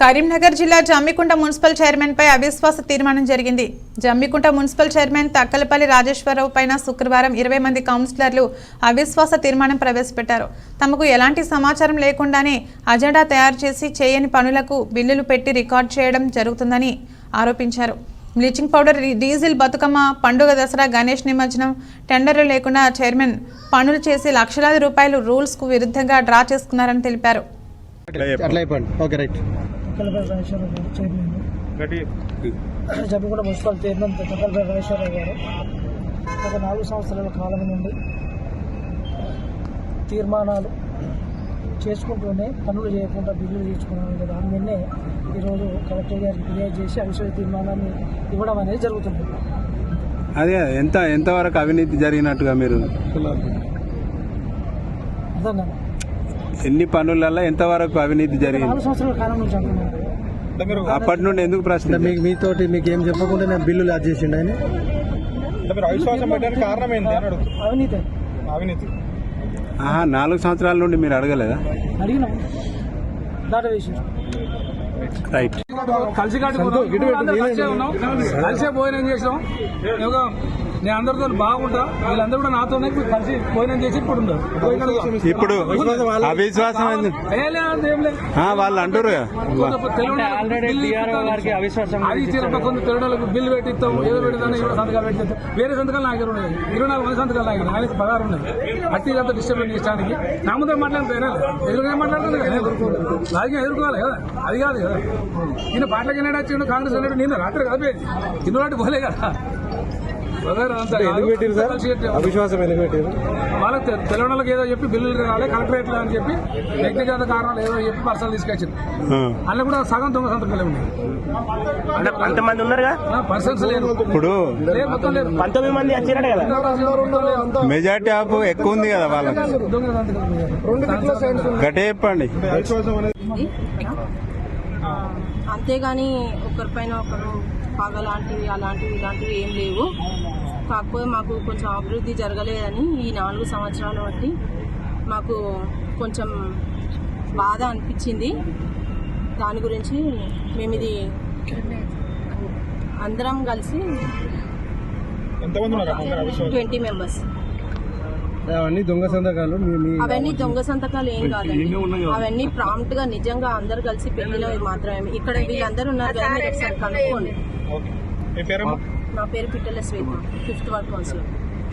కరీంనగర్ జిల్లా జమ్మికుంట మున్సిపల్ చైర్మన్పై అవిశ్వాస తీర్మానం జరిగింది. జమ్మికుంట మున్సిపల్ చైర్మన్ తక్కలపల్లి రాజేశ్వరరావు పైన శుక్రవారం ఇరవై మంది కౌన్సిలర్లు అవిశ్వాస తీర్మానం ప్రవేశపెట్టారు. తమకు ఎలాంటి సమాచారం లేకుండానే అజెండా తయారు చేసి చేయని పనులకు బిల్లులు పెట్టి రికార్డ్ చేయడం జరుగుతుందని ఆరోపించారు. బ్లీచింగ్ పౌడర్ డీజిల్ బతుకమ్మ పండుగ దసరా గణేష్ నిమజ్జనం టెండర్లు లేకుండా చైర్మన్ పనులు చేసి లక్షలాది రూపాయలు రూల్స్కు విరుద్ధంగా డ్రా చేసుకున్నారని తెలిపారు. తక్కలపల్లి రాజేశ్వరరావు గారు chairman. Jammiguda municipal chairman Takkalapalli Rajeshwara Rao గారు. గత నాలుగు సంవత్సరాల కాలం నుండి తీర్మానాలు చేసుకుంటూనే పనులు చేయకుండా బిల్లులు తీసుకున్నాను కదా. దాని మీదనే ఈరోజు కలెక్టర్ గారికి ఫిర్యాదు చేసి అవిశ్వాస తీర్మానాన్ని ఇవ్వడం అనేది జరుగుతుంది. అదే ఎంత ఎంతవరకు అవినీతి జరిగినట్టుగా మీరు? అర్థం కదా ఎన్ని పనులలో ఎంతవరకు అవినీతి జరిగింది? నాలుగు సంవత్సరాల కాలం నుంచి అంటున్నాను అప్పటి నుండి ఎందుకు ప్రశ్న మీకు మీతోటి మీకు ఏం చెప్పకుండా నేను బిల్లు లాజ్ చేసిండు ఆయన. మీరు అవిశ్వాసం పెట్టడానికి కారణం ఏంటి అని అడుగుతుంది అవినీతి. అవినీతి. ఆహా నాలుగు సంవత్సరాల నుండి మీరు అడగలేదా? అడిగినాం. దాట వేసి. రైట్ కలిసి కట్టుకున్నాం కలిసే భోజనం ఒక నేను అందరితో బాగుంటా. వీళ్ళందరూ కూడా నాతోనే ఇప్పుడు కలిసి భోజనం చేసి ఇప్పుడు ఉన్నారు. ఇప్పుడు అవిశ్వాసం వాళ్ళు. అంటారు అది ఇచ్చిన కొంత తెలుగులకు బిల్లు పెట్టిస్తాం. ఏదో పెడతాను సంతకాలు పెట్టిస్తాం. వేరే సంతకాలు నాకు ఉన్నాయి. ఇరవై నాలుగు మంది సంతకాలు నాకు. ఆయనకి పదహారు ఉన్నాయి. అట్టి అంతా డిస్టర్బెన్స్ చేయడానికి నా ముందర మాట్లాడుతున్నా ఎదురుగా మాట్లాడుతుంది కదా రాజకీయం ఎదుర్కోవాలి కదా. అది కాదు కదా. ఈయన పాటలకి వెళ్ళాడు వచ్చిండు కాంగ్రెస్ వెళ్ళాడు నేను రాత్రి కదా కింద పోలే కదా. కాదు. కలిసి కట్టాం. అవిశ్వాసం ఎందుకు పెట్టారు వాళ్ళకి తె- తెలంగాణలకు ఏదో చెప్పి బిల్లులు రావాలి కలెక్టరేట్ అని చెప్పి వ్యక్తిగత కారణాలు ఏదో చెప్పి పర్సనల్ తీసుకొచ్చింది. అందులో కూడా సగం దొంగ సంతకాలే ఉన్నాయి. అంతమంది ఉన్నారుగా? పర్సన్స్ లేరు. ఇప్పుడు పంతొమ్మిది మంది వచ్చినట్టు కదా? మొత్తం లేదు. మెజార్టీ ఆఫ్ ఎక్కువ ఉంది కదా వాళ్ళకి. గట్టే చెప్పండి. అంతేగాని ఒకరిపైన ఒకరు పగ లాంటివి అలాంటివి ఇలాంటివి ఏం లేవు. కాకపోతే మాకు కొంచెం అభివృద్ధి జరగలేదని ఈ నాలుగు సంవత్సరాల బట్టి మాకు కొంచెం బాధ అనిపించింది. దాని గురించి మేము ఇది అందరం కలిసి ట్వంటీ మెంబర్స్. అవన్నీ దొంగ సంతకాలు అవన్నీ దొంగ సంతకాలు ఏం కాదండి. అవన్నీ ప్రాంప్ట్గా నిజంగా అందరు కలిసి పెట్టినవి మాత్రమే. ఇక్కడ వీళ్ళందరూ ఉన్నారు కదా మీరు ఒకసారి కనుక్కోండి. నా పేరు Pittala Swetha fifth ward councillor